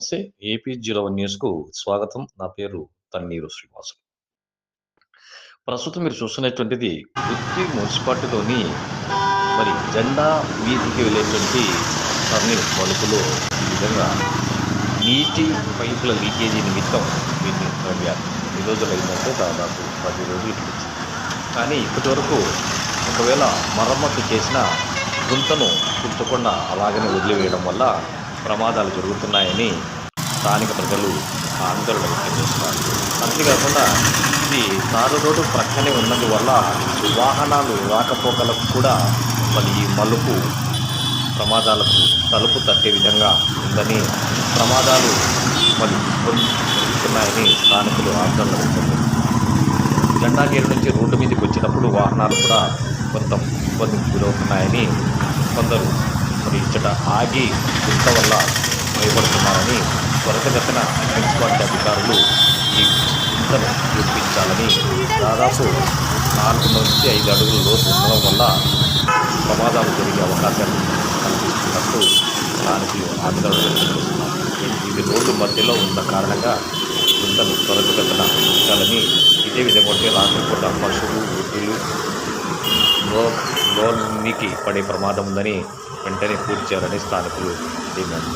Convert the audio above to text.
నమస్తే. AP zero న్యూస్కు స్వాగతం. నా పేరు తన్నీరు శ్రీనివాసు. ప్రస్తుతం మీరు చూస్తున్నటువంటిది గుత్తి మున్సిపాలిటీలోని మరి జెండా వీధికి వెళ్ళేటువంటి టర్నింగ్ మలుపులో ఈ విధంగా నీటి పైపుల లీకేజీ నిమిత్తం దీన్ని తవ్వారు ఈ రోజులు అయిందంటే దాదాపు పది రోజులు వచ్చింది కానీ ఇప్పటి వరకు ఒకవేళ మరమ్మతు చేసిన గుంతను కుంచకుండా అలాగనే వదిలివేయడం వల్ల ప్రమాదాలు జరుగుతున్నాయని స్థానిక ప్రజలు ఆందోళన వ్యక్తం చేస్తున్నారు. అంతేకాకుండా ఇది తారు రోడ్డు ప్రక్కనే ఉన్నందువల్ల వాహనాలు రాకపోకలకు కూడా మరి ఈ మలుపు ప్రమాదాలకు తలుపు తట్టే విధంగా ఉందని ప్రమాదాలు మరి జరుగుతున్నాయని స్థానికులు ఆందోళన వ్యక్తం చేస్తున్నారు. జెండాగేరు నుంచి రోడ్డు మీదకి వచ్చినప్పుడు వాహనాలు కూడా కొంత ఇబ్బందికి గురవుతున్నాయని కొందరు మరి ఆగి ఇంత వల్ల భయపడుతున్నారని త్వరతగతన మున్సిపాలిటీ అధికారులు ఈ ఇంతను చూపించాలని దాదాపు నాలుగు నుంచి ఐదు అడుగుల లోతు ఉండడం వల్ల ప్రమాదాలు జరిగే అవకాశాలు కల్పిస్తున్నట్టు దానికి ఆందోళన వ్యక్తం ఇది రోడ్డు మధ్యలో ఉన్న కారణంగా ఇంతను త్వరతగతిన ఉంచాలని ఇదే విధంగా రాత్రి పూట పశువులు వృద్ధులు లోనికి పడే ప్రమాదం ఉందని వెంటనే పూర్తి చేయాలని స్థానికులు డిమాండ్